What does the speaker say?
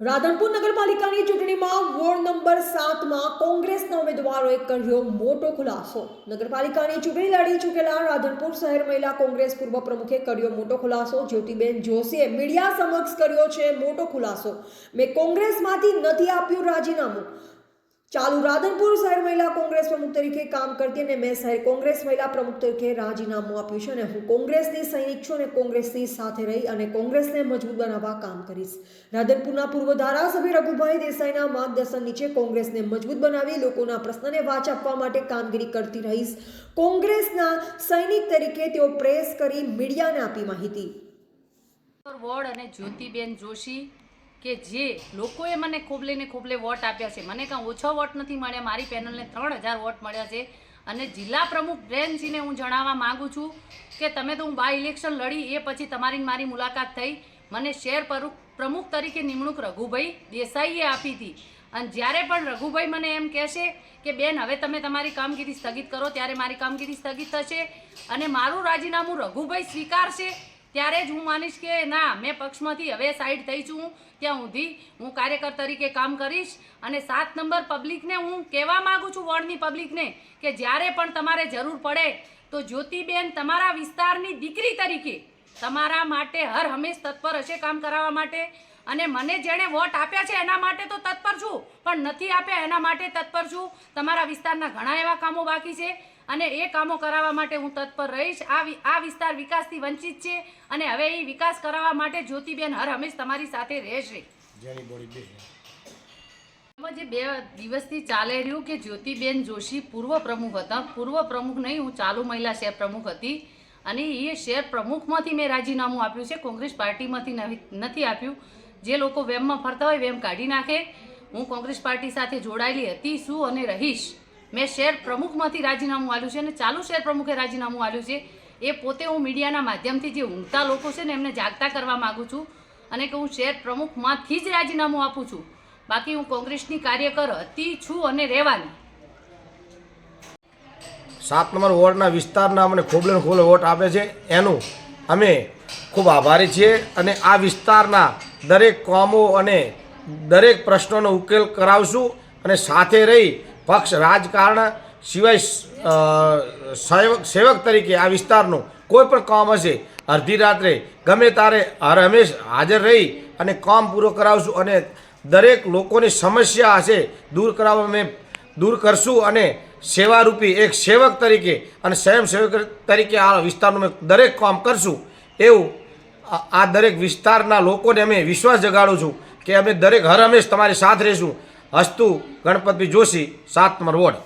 રાધનપુર નગરપાલિકાની ચૂંટણીમાં ward number સાતમાં કોંગ્રેસના ઉમેદવારોએ કર્યો મોટો ખુલાસો. નગરપાલિકાની ચૂંટણી લડી ચૂકેલા રાધનપુર શહેર મહિલા કોંગ્રેસ પૂર્વ પ્રમુખે કર્યો મોટો ખુલાસો. જ્યોતિબેન જોશીએ મીડિયા સમક્ષ કર્યો છે મોટો ખુલાસો. મેં કોંગ્રેસમાંથી નથી આપ્યું રાજીનામું. ચાલુ રાધનપુર શહેર મહિલા કોંગ્રેસ પ્રમુખ તરીકે કામ કરતી અને મેં શહેર કોંગ્રેસ મહિલા પ્રમુખ તરીકે રાજીનામું આપ્યું છે અને હું કોંગ્રેસની સૈનિક છું અને કોંગ્રેસની સાથે રહી અને કોંગ્રેસને મજબૂત બનાવવા કામ કરીશ. રાધનપુરના પૂર્વ ધારાસભ્ય રઘુભાઈ દેસાઈના માર્ગદર્શન નીચે કોંગ્રેસને મજબૂત બનાવી લોકોના પ્રશ્નને વાચ આપવા માટે કામગીરી કરતી રહીશ. કોંગ્રેસના સૈનિક તરીકે તેઓ પ્રેસ કરી મીડિયાને આપી માહિતી. વોર્ડ અને જ્યોતિબેન જોશી કે જે લોકોએ મને ખોબલે ને ખોબલે વોટ આપ્યા છે. મને કાં ઓછો વોટ નથી મળ્યા. મારી પેનલને ત્રણ હજાર વોટ મળ્યા છે. અને જિલ્લા પ્રમુખ બ્રેનજીને હું જણાવવા માગું છું કે તમે તો હું બાય ઇલેક્શન લડી, એ પછી તમારી મારી મુલાકાત થઈ. મને શેર પ્રમુખ તરીકે નિમણૂક રઘુભાઈ દેસાઈએ આપી હતી. અને જ્યારે પણ રઘુભાઈ મને એમ કહેશે કે, બેન, હવે તમે તમારી કામગીરી સ્થગિત કરો, ત્યારે મારી કામગીરી સ્થગિત થશે અને મારું રાજીનામું રઘુભાઈ સ્વીકારશે. ત્યારે જ હું માનીશ કે ના, મેં પક્ષમાંથી હવે સાઈડ થઈ છું, ત્યાં સુધી હું કાર્યકર તરીકે કામ કરીશ અને સાત નંબર પબ્લિકને હું કહેવા માગું છું વોર્ડની પબ્લિકને કે જ્યારે પણ તમારે જરૂર પડે તો જ્યોતિબેન તમારા વિસ્તારની દીકરી તરીકે તમારા માટે હર હંમેશ તત્પર હશે કામ કરાવવા માટે. અને મને જેણે વોટ આપ્યા છે એના માટે તો તત્પર છું, પણ નથી આપ્યા એના માટે તત્પર છું. તમારા વિસ્તારના ઘણા એવા કામો બાકી છે. અને એ કામો કરાવવા માટે હું તત્પર રહીશ. આ આ વિસ્તાર વિકાસથી વંચિત છે અને હવે એ વિકાસ કરાવવા માટે જ્યોતિબેન હર હંમેશ તમારી સાથે રહેશે. જે બે દિવસથી ચાલે રહ્યું કે જ્યોતિબેન જોશી પૂર્વ પ્રમુખ હતા. પૂર્વ પ્રમુખ નહીં હું ચાલુ મહિલા શહેર પ્રમુખ હતી. અને એ શહેર પ્રમુખમાંથી મેં રાજીનામું આપ્યું છે. કોંગ્રેસ પાર્ટીમાંથી નથી આપ્યું. જે લોકો વેમમાં ફરતા હોય વેમ કાઢી નાખે. હું કોંગ્રેસ પાર્ટી સાથે જોડાયેલી હતી શું અને રહીશ. મેં શહેર પ્રમુખમાંથી રાજીનામું આપ્યું છે અને ચાલુ શહેર પ્રમુખે રાજીનામું આપ્યું છે. એ પોતે હું મીડિયાના માધ્યમથી જે ઊંઘતા લોકો છે ને એમને જાગતા કરવા માગું છું અને કે હું શહેર પ્રમુખમાંથી જ રાજીનામું આપું છું. બાકી હું કોંગ્રેસની કાર્યકર હતી, છું અને રહેવાની. સાત નંબર વોર્ડના વિસ્તારના અમને ખોબલે ને ખોબલે વોટ આપે છે. એનું અમે ખૂબ આભારી છીએ અને આ વિસ્તારના દરેક કોમો અને દરેક પ્રશ્નોનો ઉકેલ કરાવશું અને સાથે રહી પક્ષ રાજકારણ સિવાય સેવક સેવક તરીકે આ વિસ્તારનું કોઈ પણ કામ હશે, અડધી રાત્રે ગમે તારે હર હંમેશ હાજર રહી અને કામ પૂરો કરાવશું અને દરેક લોકોની સમસ્યા હશે, દૂર કરાવવા અમે દૂર કરશું અને સેવારૂપી એક સેવક તરીકે અને સ્વયંસેવક તરીકે આ વિસ્તારનું અમે દરેક કામ કરશું. એવું આ દરેક વિસ્તારના લોકોને અમે વિશ્વાસ જગાડું છું કે અમે દરેક હર હંમેશ તમારી સાથ રહીશું. હસ્તુ ગણપતભાઈ જોશી સાતમર રોડ